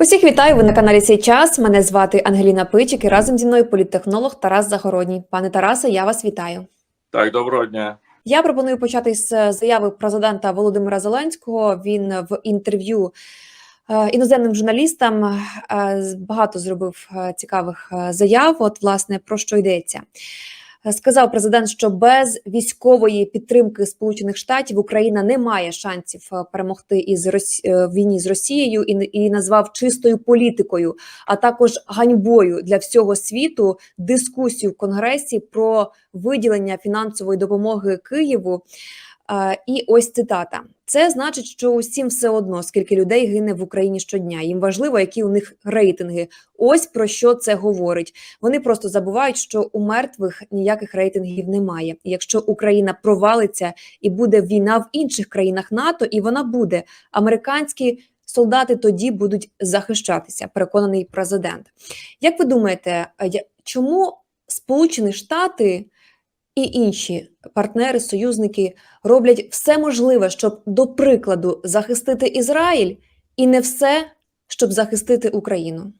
Усіх вітаю. Ви на каналі «Сей час. Мене звати Ангеліна Пичик і разом зі мною політтехнолог Тарас Загородній. Пане Тарасе, я вас вітаю. Так, доброго дня. Я пропоную почати з заяви президента Володимира Зеленського. Він в інтерв'ю е, іноземним журналістам е, багато зробив е, цікавих заяв. От, власне, про що йдеться. Сказав президент, що без військової підтримки Сполучених Штатів Україна не має шансів е, перемогти із Росі... е, війні з Росією і, і назвав чистою політикою, а також ганьбою для всього світу дискусію в Конгресі про виділення фінансової допомоги Києву. І ось цитата: це значить, що усім все одно, скільки людей гине в Україні щодня. Їм важливо, які у них рейтинги. Ось про що це говорить. Вони просто забувають, що у мертвих ніяких рейтингів немає. Якщо Україна провалиться і буде війна в інших країнах НАТО, і вона буде, американські солдати тоді будуть захищатися. Переконаний президент. Як ви думаєте, чому Сполучені Штати і інші партнери, союзники роблять все можливе, щоб, до прикладу, захистити Ізраїль, і не все, щоб захистити Україну?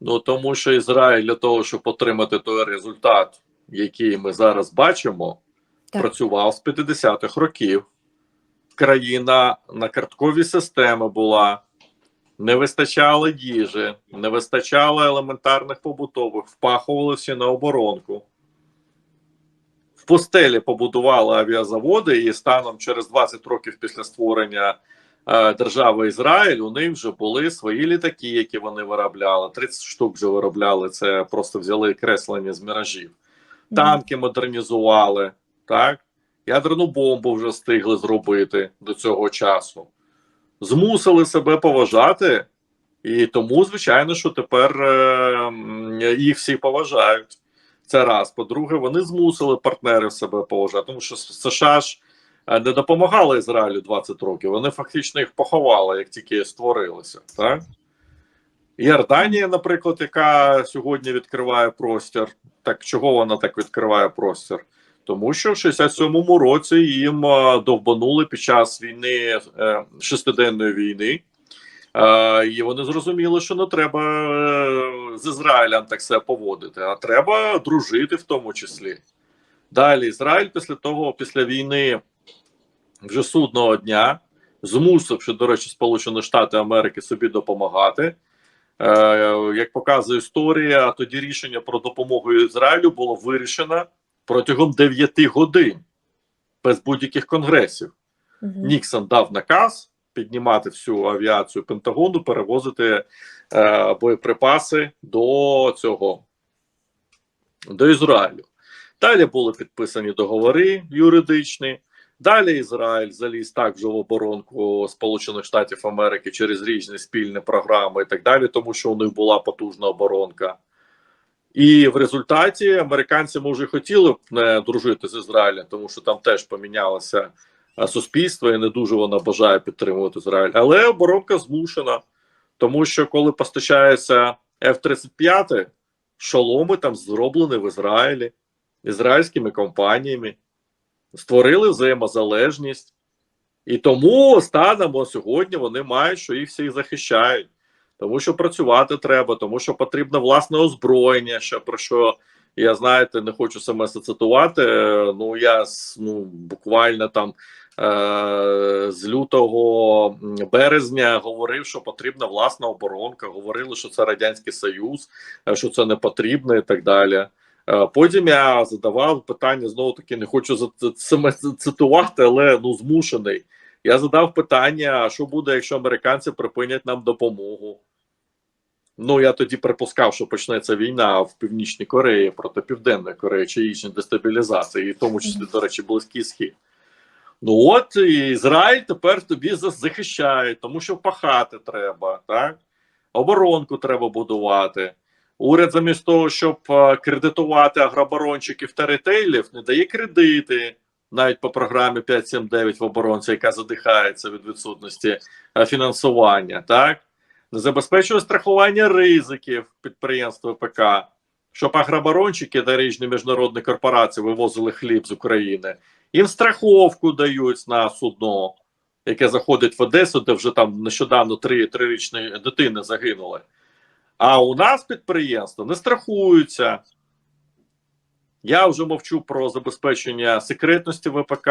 Ну тому що Ізраїль для того, щоб отримати той результат, який ми зараз бачимо, Так. працював з 50-х років. Країна на карткові системи була, не вистачало їжі, не вистачало елементарних побутових, впахували всі на оборонку. В пустелі побудували авіазаводи, і станом через 20 років після створення е, держави Ізраїль у них вже були свої літаки, які вони виробляли. 30 штук вже виробляли. Це просто взяли креслення з міражів. Танки модернізували, так? Ядерну бомбу вже встигли зробити до цього часу. Змусили себе поважати, і тому, звичайно, що тепер е, їх всі поважають. Це раз. По-друге, вони змусили партнерів себе поважати, тому що США ж е, не допомагали Ізраїлю 20 років. Вони фактично їх поховали, як тільки створилися. Так? Йорданія, наприклад, яка сьогодні відкриває простір. Так чого вона так відкриває простір? Тому що в 67-му році їм е, довбанули під час війни е, шестиденної війни. Е, і вони зрозуміли, що не треба е, з Ізраїлем так себе поводити, а треба дружити в тому числі. Далі Ізраїль після того, після війни, вже судного дня, змусивши, до речі, Сполучені Штати Америки собі допомагати. Е, як показує історія, тоді рішення про допомогу Ізраїлю було вирішено протягом 9 годин без будь-яких конгресів. Мгм. Ніксон дав наказ піднімати всю авіацію Пентагону, перевозити е, боєприпаси до цього до Ізраїлю. Далі були підписані договори юридичні. Далі Ізраїль заліз також в оборонку Сполучених Штатів Америки через різні спільні програми і так далі, тому що у них була потужна оборонка. І в результаті американці може хотіли б не дружити з Ізраїлем, тому що там теж помінялося суспільство і не дуже воно бажає підтримувати Ізраїль. Але оборонка змушена, тому що коли постачається F-35, шоломи там зроблені в Ізраїлі, ізраїльськими компаніями, створили взаємозалежність. І тому станемо сьогодні вони мають, що їх всіх захищають. Тому що працювати треба, тому що потрібно власне озброєння, що про що я знаєте, не хочу саме це цитувати. е, Ну я ну, буквально там з лютого березня говорив, що потрібна власна оборонка. Говорили, що це радянський союз, е, що це не потрібно, і так далі. Е, Потім я задавав питання знову таки, не хочу саме цитувати, але ну змушений. Я задав питання: що буде, якщо американці припинять нам допомогу? Ну я тоді припускав, що почнеться війна в Північній Кореї проти Південної Кореї чи інші дестабілізації, і в тому числі, до речі, Близький Схід. Ну от і Ізраїль тепер тобі за- захищає, тому що пахати треба, так? Оборонку треба будувати. Уряд, замість того, щоб е, кредитувати агроборончиків та ретейлів, не дає кредити навіть по програмі 579 в оборонці, яка задихається від відсутності е, фінансування, так? Не забезпечує страхування ризиків підприємств ВПК, щоб агроборончики та різні міжнародні корпорації вивозили хліб з України. Їм страховку дають на судно. яке заходить в Одесу, де вже там нещодавно три трирічні дитини загинули. А у нас підприємства не страхуються. Я вже мовчу про забезпечення секретності ВПК,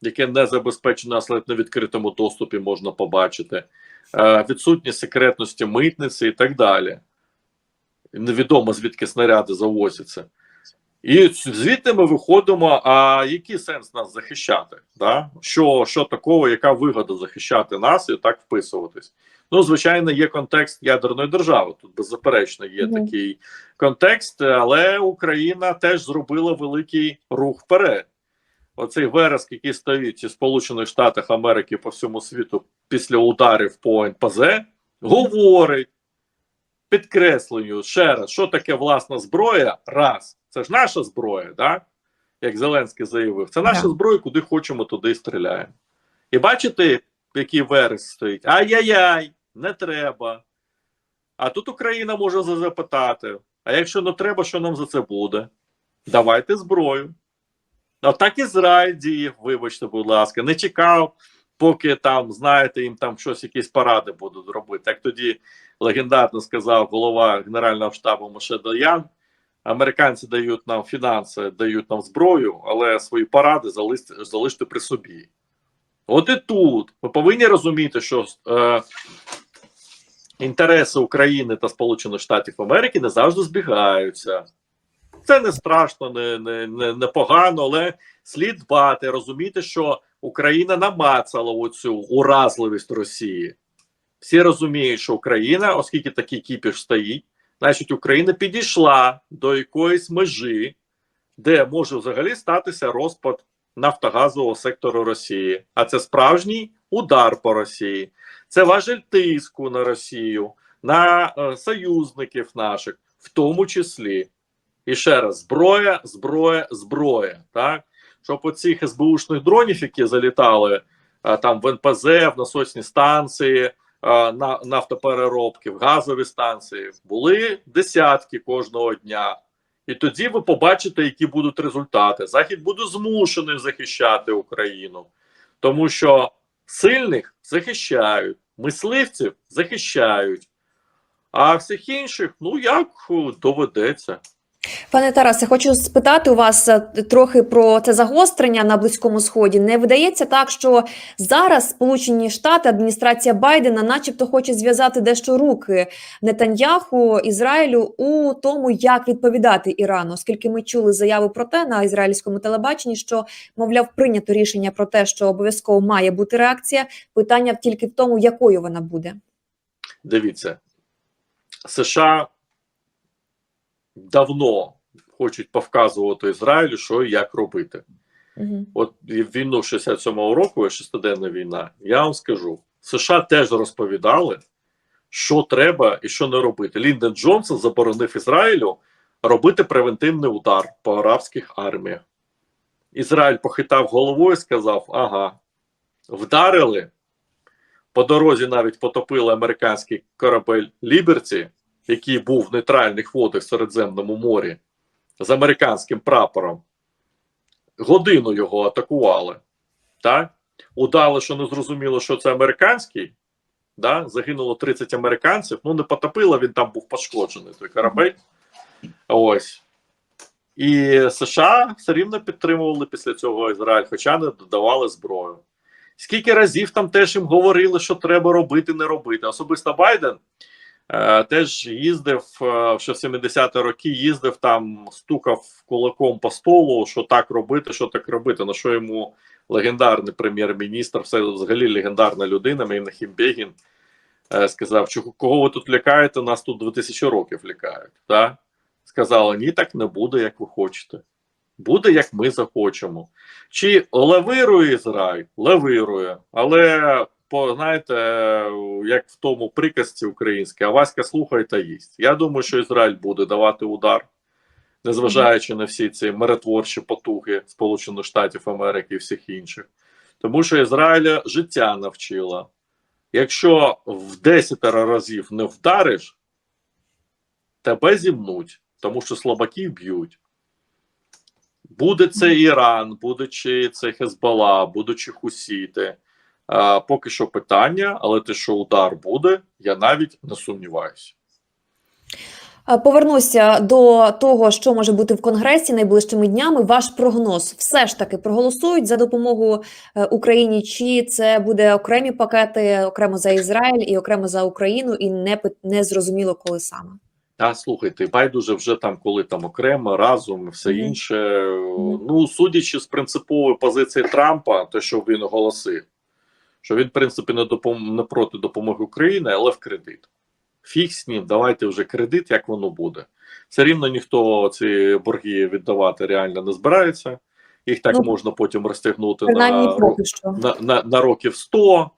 яке не забезпечено, а след на відкритому доступі можна побачити, е, відсутність секретності митниці і так далі. Невідомо звідки снаряди завозяться. І звідти ми виходимо. А який сенс нас захищати? Да? Що що такого, яка вигода захищати нас і так вписуватись? Ну, звичайно, є контекст ядерної держави. Тут беззаперечно є Мгм. такий контекст, але Україна теж зробила великий рух вперед. Оцей вереск, який стоїть у Сполучених Штатах Америки по всьому світу після ударів по НПЗ, говорить, підкреслюю ще раз, що таке власна зброя. Раз, це ж наша зброя, да? як Зеленський заявив, це наша зброя, куди хочемо, туди стріляємо. І бачите, який вереск стоїть? Ай-яй-яй, не треба. А тут Україна може запитати: а якщо не треба, що нам за це буде? Давайте зброю. А так Ізраїль діяв, вибачте, будь ласка, не чекав, поки там, знаєте, їм там щось, якісь паради будуть робити. Як тоді легендарно сказав голова Генерального штабу Моше Даян, американці дають нам фінанси, дають нам зброю, але свої паради залиште, залиште при собі. От і тут ми повинні розуміти, що е, інтереси України та Сполучених Штатів Америки не завжди збігаються. Це не страшно, не, не, не, не погано, але слід дбати, розуміти, що Україна намацала оцю уразливість Росії. Всі розуміють, що Україна, оскільки такий кіпіш стоїть, значить Україна підійшла до якоїсь межі, де може взагалі статися розпад нафтогазового сектору Росії. А це справжній удар по Росії. Це важель тиску на Росію, на е, союзників наших, в тому числі. І ще раз: зброя, зброя, зброя. Так? Щоб оцих СБУшних дронів, які залітали е, там в НПЗ, в насосні станції, на нафтопереробки, в газові станції, були десятки кожного дня. І тоді ви побачите, які будуть результати. Захід буде змушений захищати Україну, тому що сильних захищають, мисливців захищають, а всіх інших, ну як е, доведеться. Пане Тарасе, хочу спитати у вас е, трохи про це загострення на Близькому Сході. Не видається так, що зараз Сполучені Штати, адміністрація Байдена, начебто, хоче зв'язати дещо руки Нетаньяху Ізраїлю у тому, як відповідати Ірану, оскільки ми чули заяву про те на ізраїльському телебаченні, що мовляв прийнято рішення про те, що обов'язково має бути реакція. Питання тільки в тому, якою вона буде. Дивіться, США давно хочуть повказувати Ізраїлю, що і як робити. Угу. От в війну 67-го року, шестиденна війна, я вам скажу, США теж розповідали, що треба і що не робити. Ліндон Джонсон заборонив Ізраїлю робити превентивний удар по арабських арміях. Ізраїль похитав головою і сказав: ага, вдарили. По дорозі навіть потопили американський корабель Ліберті, який був в нейтральних водах в Середземному морі з американським прапором. Годину його атакували. Так? Удали, що не зрозуміло, що це американський. Да? Загинуло 30 американців. Ну, не потопило, він там був пошкоджений, той корабель. Ось. І США все рівно підтримували після цього Ізраїль, хоча не додавали зброю. Скільки разів там теж їм говорили, що треба робити, не робити. Особисто Байден теж їздив, е, що в 70-ті роки їздив там, стукав кулаком по столу, що так робити, що так робити. На що йому легендарний прем'єр-міністр, все взагалі легендарна людина, Мейнахім Бегін, е, сказав: кого ви тут лякаєте? Нас тут 2000 років лякають. Так? Сказали, ні, так не буде, як ви хочете. Буде, як ми захочемо. Чи лавирує Ізраїль? Лавирує. Але, по, знаєте, як в тому приказці українській, а Васька слухає та їсть. Я думаю, що Ізраїль буде давати удар, незважаючи на всі ці миротворчі потуги Сполучених Штатів Америки і всіх інших. Тому що Ізраїля життя навчила. Якщо в 10 разів не вдариш, тебе зімнуть, тому що слабаків б'ють. Буде це Іран, буде чи це Хезбала, будучи хусіти, Е, поки що питання, але те, що удар буде, я навіть не сумніваюся. Е, Повернуся до того, що може бути в Конгресі найближчими днями. Ваш прогноз все ж таки проголосують за допомогу е, Україні, чи це буде окремі пакети, окремо за Ізраїль і окремо за Україну, і не не зрозуміло, коли саме. А слухайте, байдуже вже там, коли там окремо, разом, все інше. Мгм. Ну, судячи з принципової позиції Трампа, те, що він оголосив, що він, в принципі, не допом... не проти допомоги Україні, але в кредит. Фіг з ним, давайте вже кредит, як воно буде. Все рівно ніхто ці борги віддавати реально не збирається. Їх так Ну, можна потім розтягнути на, на, на, на років 100.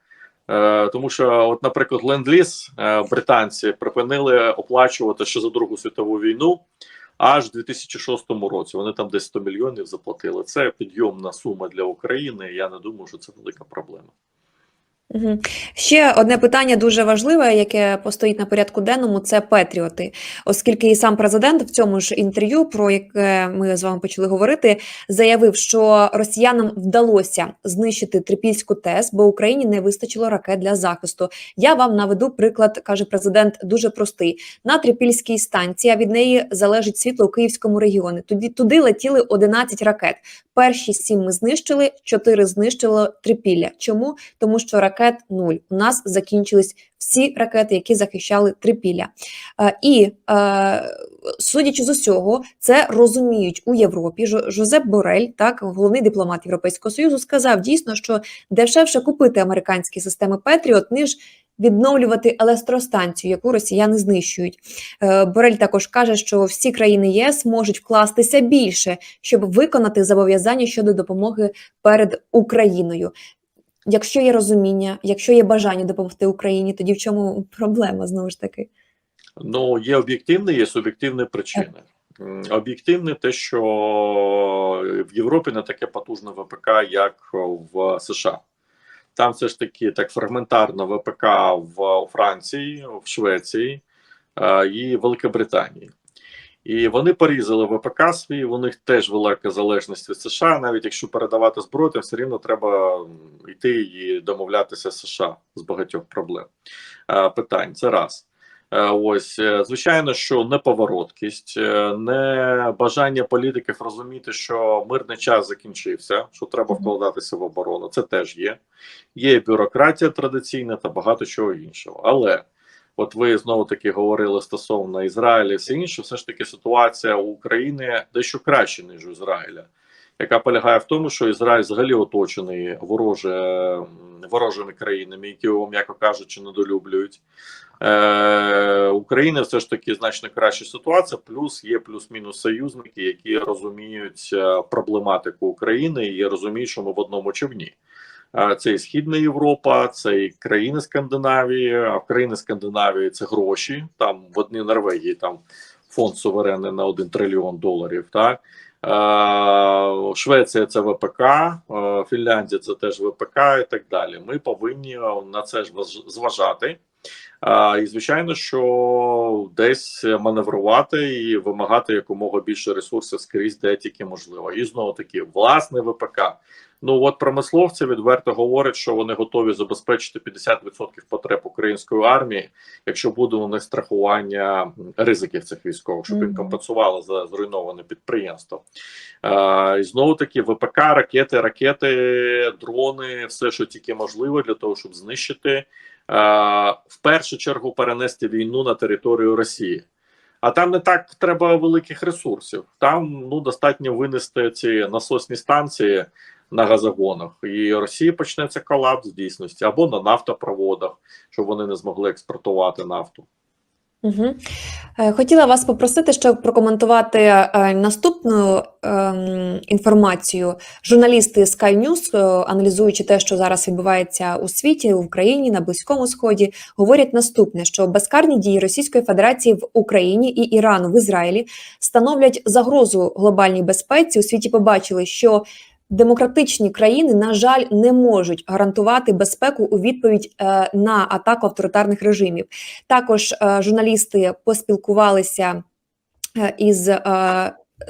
Е, тому що, от, наприклад, ленд-ліз е, британці припинили оплачувати ще за Другу світову війну аж в 2006 році. Вони там десь 100 мільйонів заплатили. Це підйомна сума для України. Я не думаю, що це велика проблема. Ще одне питання дуже важливе, яке постоїть на порядку денному, це Петріоти, оскільки і сам президент в цьому ж інтерв'ю, про яке ми з вами почали говорити, заявив, що росіянам вдалося знищити трипільську ТЕС, бо Україні не вистачило ракет для захисту. Я вам наведу приклад, каже президент, дуже простий. На трипільській станції а від неї залежить світло у Київському регіоні. Туди туди летіли 11 ракет. Перші сім ми знищили, чотири знищило трипілля. Чому? Тому що ракет нуль. У нас закінчились всі ракети, які захищали трипілля. Е, і е, судячи з усього, це розуміють у Європі. Жо- Жозеп Борель, так головний дипломат Європейського союзу, сказав дійсно, що дешевше купити американські системи Петріот, ніж відновлювати електростанцію, яку росіяни знищують. Е, Борель також каже, що всі країни ЄС можуть вкластися більше, щоб виконати зобов'язання щодо допомоги перед Україною. Якщо є розуміння, якщо є бажання допомогти Україні, тоді в чому проблема знову ж таки? Ну, є об'єктивні, є суб'єктивні причини. Об'єктивне те, що в Європі не таке потужне ВПК, як в США. Там все ж таки так фрагментарно ВПК в Франції, в Швеції е, і Великобританії. І вони порізали ВПК свій, у них теж велика залежність від США. Навіть якщо передавати зброю, то все рівно треба йти і домовлятися з США з багатьох проблем е, питань. Це раз. Е, Ось, е, звичайно, що неповороткість, не бажання політиків розуміти, що мирний час закінчився, що треба вкладатися в оборону. Це теж є. Є бюрократія традиційна та багато чого іншого. Але от ви знову таки говорили стосовно Ізраїля все інше, все ж таки ситуація у України дещо краще, ніж у Ізраїля. Яка полягає в тому, що Ізраїль взагалі оточений вороже, ворожими країнами, які його, м'яко кажучи, недолюблюють. Е, Україна все ж таки значно краща ситуація. Плюс є плюс-мінус союзники, які розуміють е, проблематику України і розуміють, що ми в одному човні. Це і Східна Європа, це і країни Скандинавії. А в країни Скандинавії це гроші. Там в одній Норвегії там фонд суверенний на 1 трильйон доларів. Так Швеція це ВПК, Фінляндія це теж ВПК і так далі. Ми повинні на це ж зважати. А, і звичайно, що десь маневрувати і вимагати якомога більше ресурсів скрізь, де тільки можливо. І знову таки, власне ВПК. Ну от промисловці відверто говорять, що вони готові забезпечити 50% потреб української армії, якщо буде у них страхування ризиків цих військових, щоб їм компенсували за зруйноване підприємство. А, і знову таки, ВПК, ракети, ракети, дрони, все, що тільки можливо для того, щоб знищити в першу чергу перенести війну на територію Росії. А там не так треба великих ресурсів. Там ну достатньо винести ці насосні станції на газогонах, і Росії почнеться колапс в дійсності або на нафтопроводах, щоб вони не змогли експортувати нафту. Угу. Хотіла вас попросити, щоб прокоментувати е, наступну ем, інформацію. Журналісти Sky News, е, аналізуючи те, що зараз відбувається у світі, в Україні, на Близькому Сході, говорять наступне: що безкарні дії Російської Федерації в Україні і Ірану в Ізраїлі становлять загрозу глобальній безпеці. У світі побачили, що демократичні країни, на жаль, не можуть гарантувати безпеку у відповідь е, на атаку авторитарних режимів. Також е, журналісти поспілкувалися е, із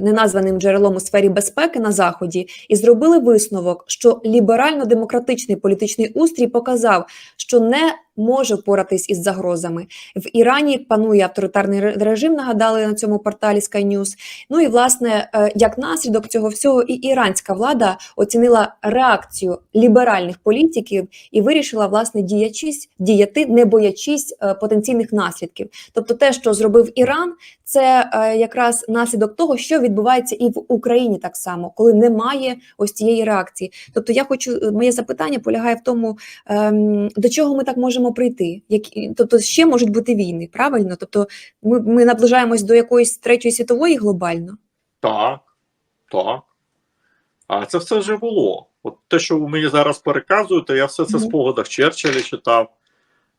неназваним джерелом у сфері безпеки на заході і зробили висновок, що ліберально-демократичний політичний устрій показав, що не може впоратись із загрозами. В Ірані панує авторитарний режим. Нагадали на цьому порталі Sky News. Ну і власне, е, як наслідок цього всього, і іранська влада оцінила реакцію ліберальних політиків і вирішила власне діячись діяти, не боячись е, потенційних наслідків. Тобто, те, що зробив Іран, це е, якраз наслідок того, що відбувається і в Україні так само, коли немає ось цієї реакції. Тобто, я хочу моє запитання полягає в тому, ем, до чого ми так можемо прийти. Які, тобто, ще можуть бути війни, правильно? Тобто, ми, ми наближаємось до якоїсь третьої світової глобально. Так, так. А це все вже було. От те, що ви мені зараз переказуєте, я все це в Мгм. спогадах Черчилля читав,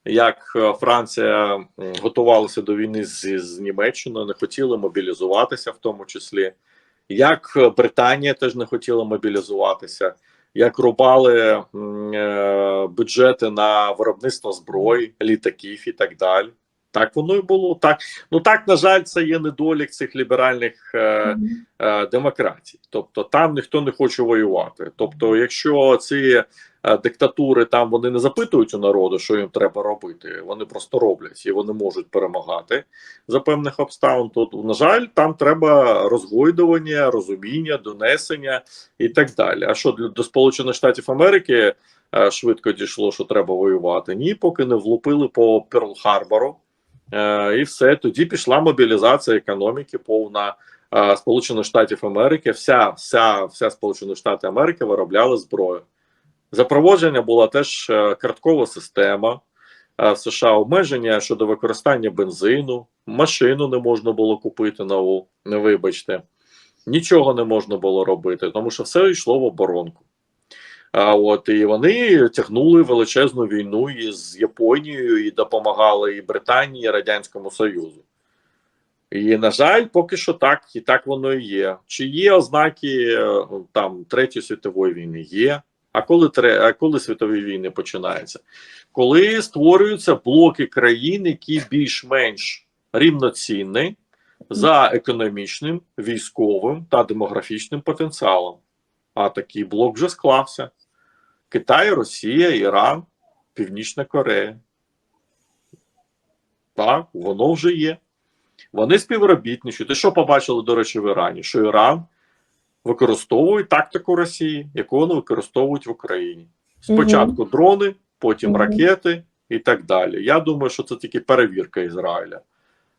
як е, Франція готувалася до війни з, з Німеччиною, не хотіли мобілізуватися в тому числі, як е, Британія теж не хотіла мобілізуватися, як рубали е, бюджети на виробництво зброї, літаків і так далі. Так воно і було. Так, ну так, на жаль, це є недолік цих ліберальних е, е, демократій. Тобто там ніхто не хоче воювати. Тобто, якщо ці е, диктатури там вони не запитують у народу, що їм треба робити, вони просто роблять і вони можуть перемагати за певних обставин. То на жаль, там треба розгойдування, розуміння, донесення і так далі. А що для до Сполучених Штатів Америки е, швидко дійшло, що треба воювати? Ні, поки не влупили по Перл-Харбору. Е, і все тоді пішла мобілізація економіки повна е, Сполучених Штатів Америки. Вся, вся, вся Сполучені Штати Америки виробляли зброю. Запровадження була теж е, карткова система е, в США, обмеження щодо використання бензину, машину не можна було купити нову, не вибачте, нічого не можна було робити, тому що все йшло в оборонку. А от і вони тягнули величезну війну із Японією і допомагали і Британії, і Радянському Союзу. І, на жаль, поки що так, і так воно і є. Чи є ознаки е, там Третьої світової війни? Є. А коли а коли світові війни починаються? Коли створюються блоки країн, які більш-менш рівноцінні за економічним, військовим та демографічним потенціалом. А такий блок вже склався: Китай, Росія, Іран, Північна Корея. Так, воно вже є. Вони співробітничають. І що побачили, до речі, в Ірані? Що Іран використовує тактику Росії, яку вони використовують в Україні. Спочатку дрони, потім Мгм. ракети і так далі. Я думаю, що це тільки перевірка Ізраїля.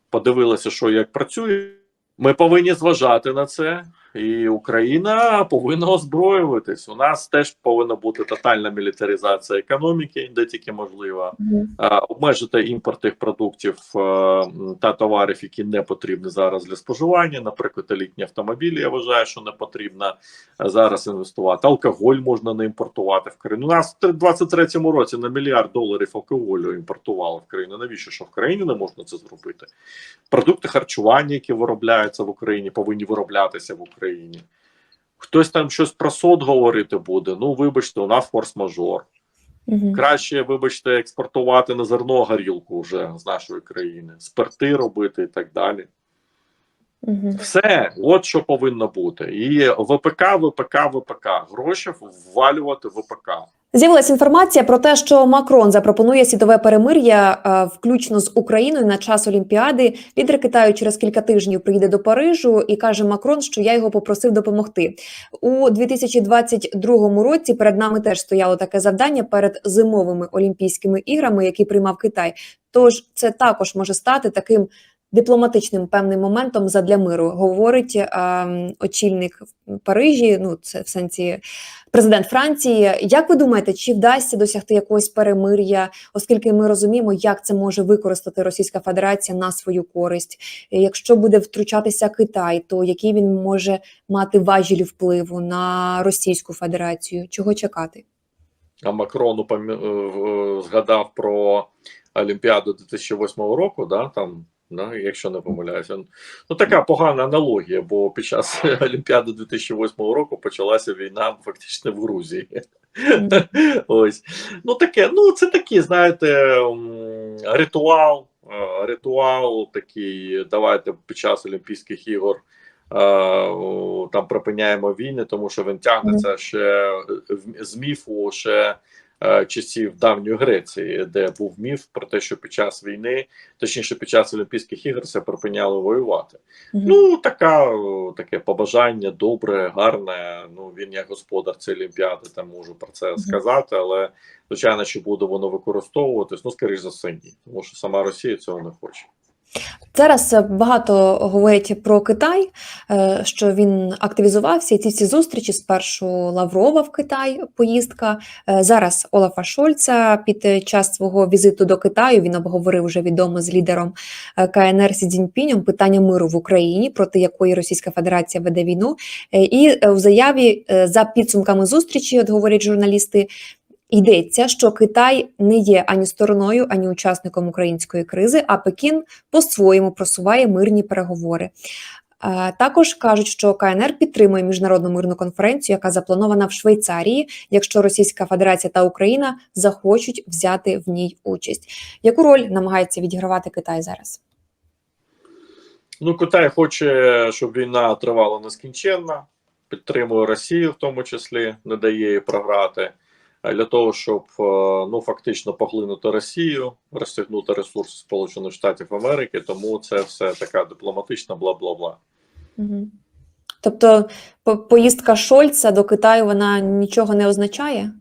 Подивилися, що як працює. Ми повинні зважати на це, і Україна повинна озброюватись. У нас теж повинна бути тотальна мілітаризація економіки, де тільки можливо е, обмежити імпорт тих продуктів е, та товарів, які не потрібні зараз для споживання. Наприклад, елітні автомобілі. Я вважаю, що не потрібно е, зараз інвестувати. Алкоголь можна не імпортувати в країну. У нас в 23-му році на мільярд доларів алкоголю імпортували в країну. Навіщо що в країні не можна це зробити? Продукти харчування, які виробляються в Україні, повинні вироблятися в Україні. Хтось там щось про сод говорити буде. Ну, вибачте, у нас форс-мажор. Угу. Краще, вибачте, експортувати на зерно горілку вже з нашої країни, спирти робити і так далі. Угу. Все, от що повинно бути. І ВПК, ВПК, ВПК. Гроші ввалювати в ВПК. З'явилася інформація про те, що Макрон запропонує світове перемир'я, е, включно з Україною на час Олімпіади. Лідер Китаю через кілька тижнів приїде до Парижу і каже Макрон, що я його попросив допомогти у 2022 році. Перед нами теж стояло таке завдання перед зимовими Олімпійськими іграми, які приймав Китай. Тож це також може стати таким. Дипломатичним певним моментом задля миру говорить е, очільник в Парижі. Ну це в сенсі президент Франції. Як ви думаєте, чи вдасться досягти якогось перемир'я, оскільки ми розуміємо, як це може використати Російська Федерація на свою користь? Якщо буде втручатися Китай, то який він може мати важіль впливу на Російську Федерацію? Чого чекати? А Макрону е, е, згадав про Олімпіаду 2008 року, да, там, да, якщо не помиляюся. Ну, така погана аналогія, бо під час Олімпіади 2008 року почалася війна фактично в Грузії. Ось. Ну, таке, ну, це такий, знаєте, ритуал. е, Ритуал такий. Давайте під час Олімпійських ігор там припиняємо війни, тому що він тягнеться ще з міфу ще е, часів давньої Греції, де був міф про те, що під час війни, точніше під час Олімпійських ігор, це припиняло воювати. Мгм. Ну, така, таке побажання, добре, гарне. Ну, він як господар цієї Олімпіади, там можу про це сказати, але звичайно, чи буде воно використовуватись, ну, скоріш за все, ні. Тому що сама Росія цього не хоче. Зараз е, багато говорять про Китай, е, що він активізувався, і ці всі зустрічі спершу Лаврова в Китай, поїздка. е, Зараз Олафа Шольца під час свого візиту до Китаю він обговорив вже відомо з лідером КНР Сі Цзіньпінем питання миру в Україні, проти якої Російська Федерація веде війну. І в заяві за підсумками зустрічі, от говорять журналісти, йдеться, що Китай не є ані стороною, ані учасником української кризи, а Пекін по-своєму просуває мирні переговори. Е, Також кажуть, що КНР підтримує міжнародну мирну конференцію, яка запланована в Швейцарії, якщо Російська Федерація та Україна захочуть взяти в ній участь. Яку роль намагається відігравати Китай зараз? Ну, Китай хоче, щоб війна тривала нескінченно, підтримує Росію, в тому числі, не дає їй програти. А Для того, щоб е, ну фактично поглинути Росію, розтягнути ресурси Сполучених Штатів Америки, тому це все така дипломатична бла бла бла. Угу. Тобто, по- поїздка Шольца до Китаю вона нічого не означає?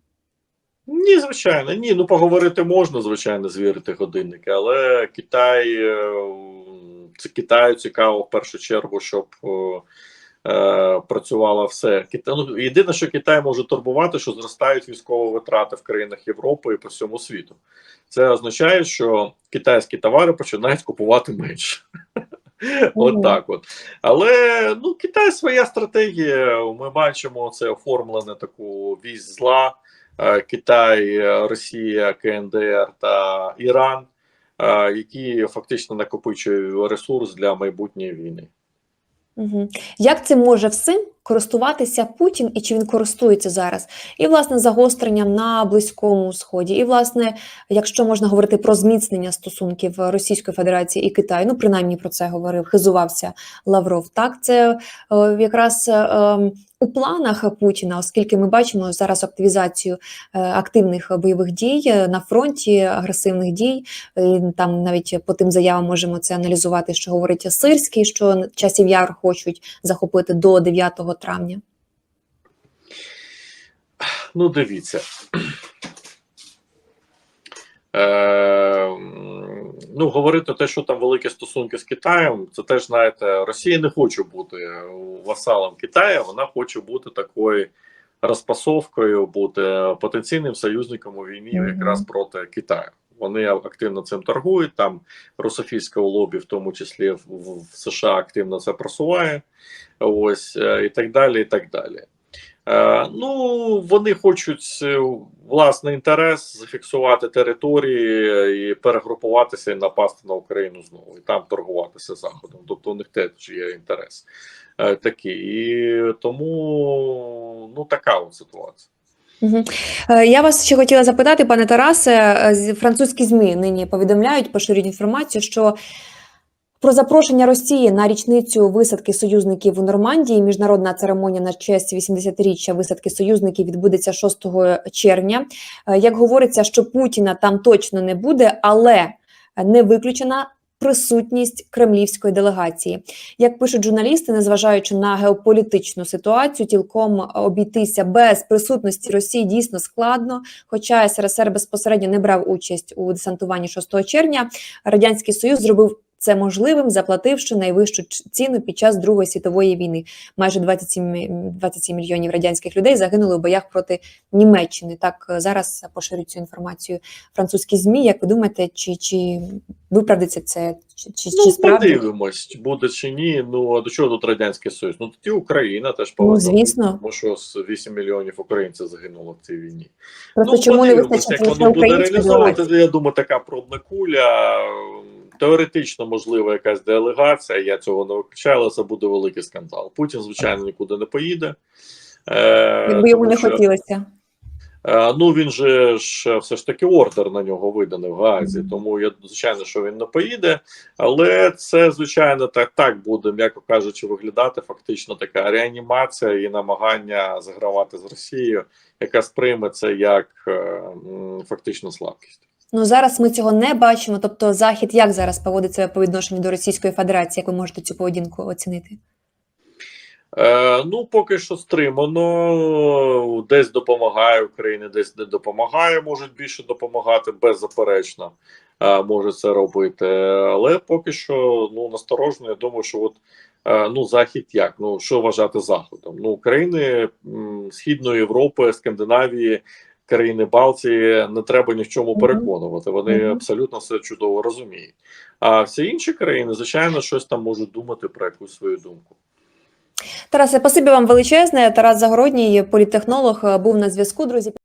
Ні, звичайно, ні. Ну поговорити можна, звичайно, звірити годинники, але Китай е, це Китаю цікаво в першу чергу, щоб е, працювало все. Китай, ну, єдине, що Китай може турбувати, що зростають військові витрати в країнах Європи і по всьому світу. Це означає, що китайські товари починають купувати менше. От так от. Але ну, Китай своя стратегія. Ми бачимо це оформлене таку вісь зла. Е, Китай, е, Росія, КНДР та Іран, які фактично накопичують ресурс для майбутньої війни. Угу. Як це може всім користуватися Путін і чи він користується зараз? І власне загостренням на Близькому Сході, і власне, якщо можна говорити про зміцнення стосунків Російської Федерації і Китаю, ну принаймні про це говорив, хизувався Лавров. Так, це е, якраз е, ем, у планах Путіна, оскільки ми бачимо зараз активізацію е, активних бойових дій е, на фронті, агресивних дій. Там навіть по тим заявам можемо це аналізувати, що говорить Сирський, що часів яр хочуть захопити до 9 травня. Ну, дивіться. Е, ну, говорити те, що там великі стосунки з Китаєм, це теж, знаєте, Росія не хоче бути васалом Китаю, вона хоче бути такою розпасовкою, бути потенційним союзником у війні Мгм. якраз проти Китаю. Вони активно цим торгують. Там русофільське лобі, в тому числі в, в, США, активно це просуває. Ось е, і так далі. І так далі. Е, ну, вони хочуть е, власний інтерес зафіксувати території і перегрупуватися і напасти на Україну знову, і там торгуватися заходом. Тобто у них теж є інтерес е, такий. І тому ну така от ситуація. Угу. Я вас ще хотіла запитати, пане Тарасе, е, французькі ЗМІ нині повідомляють, поширюють інформацію, що про запрошення Росії на річницю висадки союзників у Нормандії. Міжнародна церемонія на честь 80-річчя висадки союзників відбудеться 6 червня. Е, Як говориться, що Путіна там точно не буде, але не виключена присутність кремлівської делегації. Як пишуть журналісти, незважаючи на геополітичну ситуацію, цілком обійтися без присутності Росії дійсно складно. Хоча СРСР безпосередньо не брав участь у десантуванні 6 червня, радянський союз зробив. Це можливим, заплативши найвищу ціну під час Другої світової війни. Майже 27, мі- 27 мільйонів радянських людей загинули у боях проти Німеччини. Так е, зараз поширюють цю інформацію французькі змі. Як ви думаєте, чи, чи виправдиться це, чи, чи, чи Ну, справді? подивимось, буде чи ні. Ну а до чого тут радянський союз? Ну тоді Україна теж Ну, звісно. Тому що з 8 мільйонів українців загинуло в цій війні. Просто чому не вистачить як воно буде реалізовувати. Я думаю, така пробна куля. Теоретично, можливо, якась делегація. Я цього не виключаю, але це буде великий скандал. Путін, звичайно, нікуди не поїде. Е, Якби йому не що- хотілося. Е, Ну він же ж все ж таки ордер на нього виданий в Гаазі, тому я звичайно, що він не поїде. Але це звичайно так так буде, м'яко кажучи, виглядати фактично така реанімація і намагання загравати з Росією, яка сприйме це як е, фактично слабкість. Ну зараз ми цього не бачимо. Тобто, захід як зараз поводить себе по відношенню до Російської Федерації? Як ви можете цю поведінку оцінити? Е, ну, поки що стримано, десь допомагає Україні, десь не допомагає, можуть більше допомагати беззаперечно, е, може це робити. Але поки що ну, насторожно, я думаю, що от е, ну, Захід як? Ну, що вважати Заходом? Ну, країни м, Східної Європи, Скандинавії, країни Балтії не треба ні в чому переконувати. Вони абсолютно все чудово розуміють. А всі інші країни, звичайно, щось там можуть думати про якусь свою думку. Тарасе, спасибі вам величезне. Тарас Загородній, політтехнолог, був на зв'язку. Друзі.